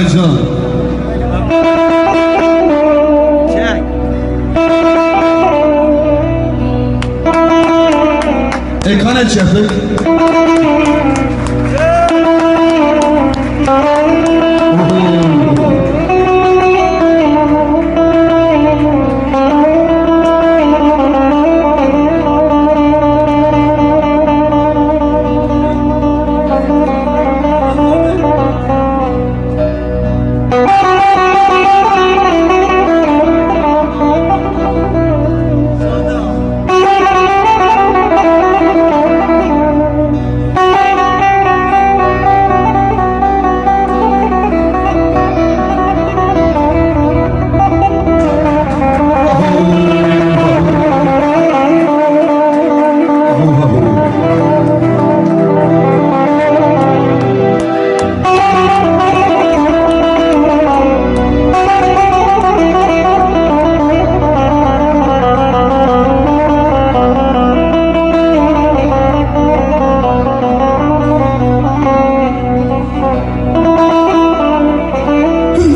Azerbaycan. Çek. Ekane çektik. ¡Vamos!